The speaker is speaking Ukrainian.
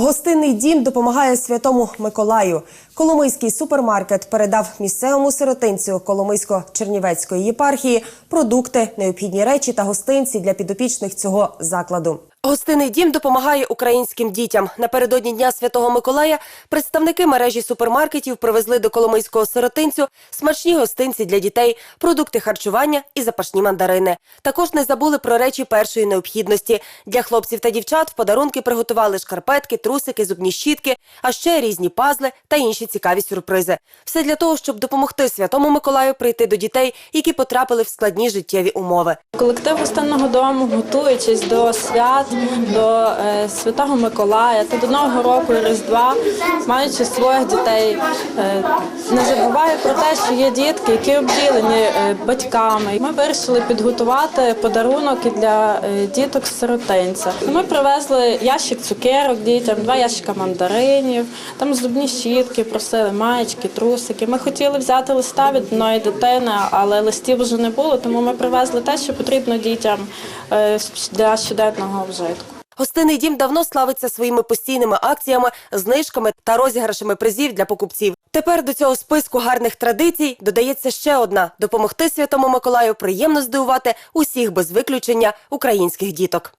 Гостинний дім допомагає святому Миколаю. Коломийський супермаркет передав місцевому сиротинцю Коломийсько-Чернівецької єпархії продукти, необхідні речі та гостинці для підопічних цього закладу. Гостинний дім допомагає українським дітям. Напередодні Дня Святого Миколая представники мережі супермаркетів привезли до Коломийського сиротинцю смачні гостинці для дітей, продукти харчування і запашні мандарини. Також не забули про речі першої необхідності. Для хлопців та дівчат в подарунки приготували шкарпетки, трусики, зубні щітки, а ще різні пазли та інші цікаві сюрпризи. Все для того, щоб допомогти Святому Миколаю прийти до дітей, які потрапили в складні життєві умови. Колектив гостинного дому, готуючись до свят, до е, Святого Миколая та до Нового року і Різдва, маючи своїх дітей, е, не забуває про те, що є дітки, які обділені е, батьками. Ми вирішили підготувати подарунок і для діток з сиротинця. Ми привезли ящик цукерок дітям, два ящика мандаринів, там зубні щітки, просили маєчки, трусики. Ми хотіли взяти листа від одної дитини, але листів вже не було, тому ми привезли те, що потрібно дітям для щоденного вжитку. Гостинний дім давно славиться своїми постійними акціями, знижками та розіграшами призів для покупців. Тепер до цього списку гарних традицій додається ще одна: допомогти Святому Миколаю приємно здивувати усіх без виключення українських діток.